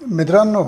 मित्रांनो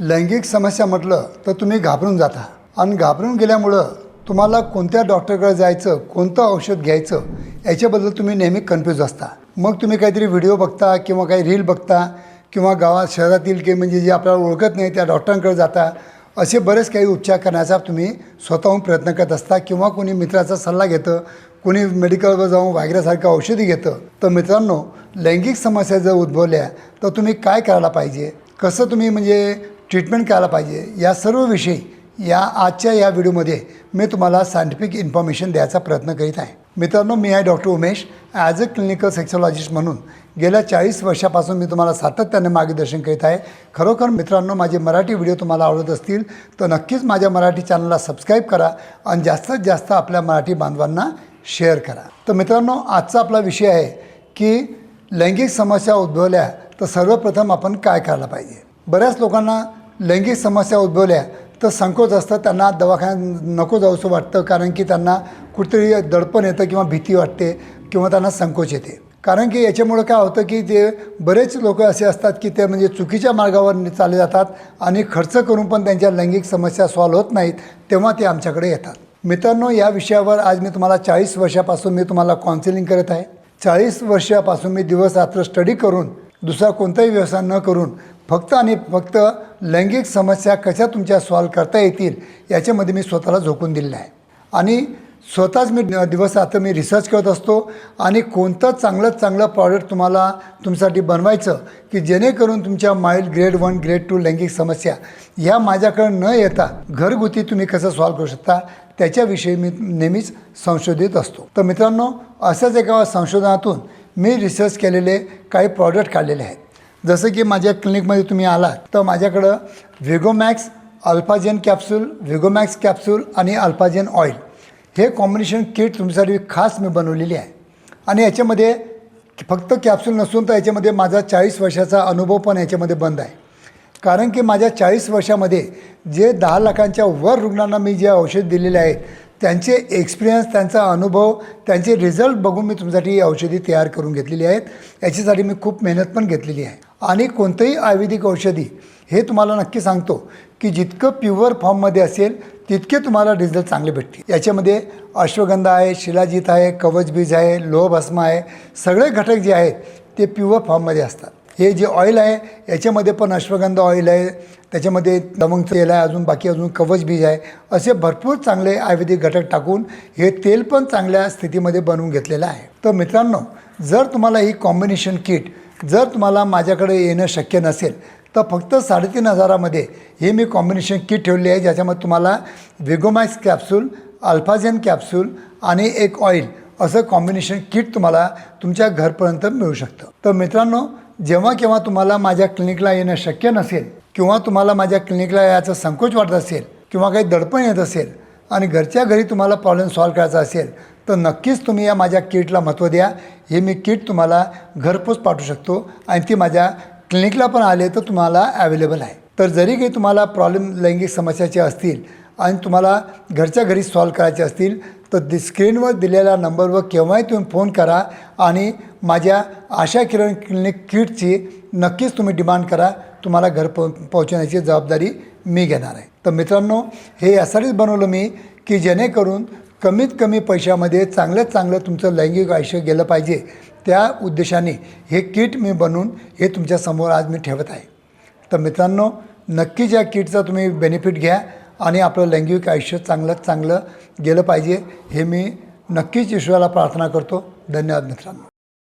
लैंगिक समस्या म्हटलं तर तुम्ही घाबरून जाता. आणि घाबरून गेल्यामुळं तुम्हाला कोणत्या डॉक्टरकडे जायचं कोणतं औषध घ्यायचं याच्याबद्दल तुम्ही नेहमी कन्फ्यूज असता. मग तुम्ही काहीतरी व्हिडिओ बघता किंवा काही रील बघता किंवा गावात शहरातील काही म्हणजे जे आपल्याला ओळखत नाही त्या डॉक्टरांकडे जाता असे बरेच काही उपचार करण्याचा तुम्ही स्वतःहून प्रयत्न करत असता किंवा कोणी मित्राचा सल्ला घेतं कोणी मेडिकलवर जाऊन वागऱ्यासारखं औषधी घेतं. तर मित्रांनो लैंगिक समस्या जर उद्भवल्या तर तुम्ही काय करायला पाहिजे? कसं तुम्ही म्हणजे ट्रीटमेंट करायला पाहिजे या सर्व विषयी या आजच्या या व्हिडिओमध्ये मी तुम्हाला सायंटिफिक इन्फॉर्मेशन द्यायचा प्रयत्न करीत आहे. मित्रांनो मी आहे doctor Umesh. As a clinical sexologist म्हणून गेल्या चाळीस वर्षापासून मी तुम्हाला सातत्याने मार्गदर्शन करीत आहे. खरोखर मित्रांनो माझे मराठी व्हिडिओ तुम्हाला आवडत असतील तर नक्कीच माझ्या मराठी चॅनलला सबस्क्राईब करा आणि जास्तीत जास्त आपल्या मराठी बांधवांना शेअर करा. तर मित्रांनो आजचा आपला विषय आहे की लैंगिक समस्या उद्भवल्या तर सर्वप्रथम आपण काय करायला पाहिजे? बऱ्याच लोकांना लैंगिक समस्या उद्भवल्या तर संकोच असतं त्यांना दवाखान्यात नको जाऊसं वाटतं कारण की त्यांना कुठेतरी दडपण येतं किंवा भीती वाटते किंवा त्यांना संकोच येते. कारण की याच्यामुळं काय होतं की ते बरेच लोक असे असतात की ते म्हणजे चुकीच्या मार्गावर चालले जातात आणि खर्च करून पण त्यांच्या लैंगिक समस्या सॉल्व्ह होत नाहीत तेव्हा ते आमच्याकडे येतात. मित्रांनो या विषयावर आज मी तुम्हाला चाळीस वर्षापासून मी तुम्हाला काउन्सिलिंग करत आहे. चाळीस वर्षापासून मी दिवस रात्र स्टडी करून दुसरा कोणताही व्यवसाय न करून फक्त आणि फक्त लैंगिक समस्या कशा तुमच्या सॉल्व करता येतील याच्यामध्ये मी स्वतःला झोकून दिलेलं आहे. आणि स्वतःच मी दिवस आता मी रिसर्च करत असतो आणि कोणतं चांगलं चांगलं प्रॉडक्ट तुम्हाला तुमच्यासाठी बनवायचं की जेणेकरून तुमच्या mild grade one grade two लैंगिक समस्या ह्या माझ्याकडे न येता घरगुती तुम्ही कसं सॉल्व करू शकता त्याच्याविषयी मी नेहमीच संशोधित असतो. तर मित्रांनो असंच एका संशोधनातून मी रिसर्च केलेले काही प्रॉडक्ट काढलेले आहेत. जसं की माझ्या क्लिनिकमध्ये तुम्ही आलात तर माझ्याकडं व्हिगोमॅक्स अल्फाजेन कॅप्सूल व्हिगोमॅक्स कॅप्सूल आणि अल्फाजेन ऑइल हे कॉम्बिनेशन किट तुमच्यासाठी खास मी बनवलेली आहे. आणि याच्यामध्ये फक्त कॅप्सूल नसून तर याच्यामध्ये माझा चाळीस वर्षाचा अनुभव पण याच्यामध्ये बंद आहे. कारण की माझ्या चाळीस वर्षामध्ये जे दहा लाखांच्या वर रुग्णांना मी जे औषध दिलेले आहेत त्यांचे एक्सपिरियन्स त्यांचा अनुभव त्यांचे रिझल्ट बघून मी तुमच्यासाठी ही औषधी तयार करून घेतलेली आहेत. याच्यासाठी मी खूप मेहनत पण घेतलेली आहे. आणि कोणतंही आयुर्वेदिक औषधी हे तुम्हाला नक्की सांगतो की जितकं प्युअर फॉर्ममध्ये असेल तितके तुम्हाला रिझल्ट चांगले भेटतील. याच्यामध्ये अश्वगंधा आहे शिलाजीत आहे कवचबीज आहे लोहभस्म आहे सगळे घटक जे आहेत ते प्युअर फॉर्ममध्ये असतात. हे जे ऑइल आहे याच्यामध्ये पण अश्वगंधा ऑइल आहे. त्याच्यामध्ये लवंग तेल आहे अजून बाकी अजून कवच बीज आहे. असे भरपूर चांगले आयुर्वेदिक घटक टाकून हे तेल पण चांगल्या स्थितीमध्ये बनवून घेतलेलं आहे. तर मित्रांनो जर तुम्हाला ही कॉम्बिनेशन किट जर तुम्हाला माझ्याकडे येणं शक्य नसेल तर फक्त साडेतीन हजारामध्ये हे मी कॉम्बिनेशन किट ठेवले आहे ज्याच्यामध्ये तुम्हाला विगोमॅक्स कॅप्सूल अल्फाजेन कॅप्सूल आणि एक ऑइल असं कॉम्बिनेशन किट तुम्हाला तुमच्या घरपर्यंत मिळू शकतं. तर मित्रांनो जेव्हा केव्हा तुम्हाला माझ्या क्लिनिकला येणं शक्य नसेल किंवा तुम्हाला माझ्या क्लिनिकला यायचा संकोच वाटत असेल किंवा काही दडपण येत असेल आणि घरच्या घरी तुम्हाला प्रॉब्लेम सॉल्व्ह करायचा असेल तर नक्कीच तुम्ही या माझ्या किटला महत्त्व द्या. हे मी किट तुम्हाला घरपोच पाठवू शकतो आणि ती माझ्या क्लिनिकला पण आले तर तुम्हाला ॲवेलेबल आहे. तर जरी काही तुम्हाला प्रॉब्लेम लैंगिक समस्याचे असतील आणि तुम्हाला घरच्या घरी सॉल्व करायचे असतील तर दि स्क्रीनवर दिलेल्या नंबरवर केव्हाही तुम्ही फोन करा आणि माझ्या आशा किरण क्लिनिक किटची नक्कीच तुम्ही डिमांड करा. तुम्हाला घर पो पोहोचवण्याची जबाबदारी मी घेणार आहे. तर मित्रांनो हे यासाठीच बनवलं मी की जेणेकरून कमीत कमी पैशामध्ये चांगल्यात चांगलं तुमचं लैंगिक आयुष्य गेलं पाहिजे. त्या उद्देशाने हे किट मी बनवून हे तुमच्यासमोर आज मी ठेवत आहे. तर मित्रांनो नक्कीच या किटचा तुम्ही बेनिफिट घ्या. आणि आपलं लैंगिक आयुष्य चांगलं चांगलं गेलं पाहिजे हे मी नक्कीच ईश्वराला प्रार्थना करतो. धन्यवाद मित्रांनो.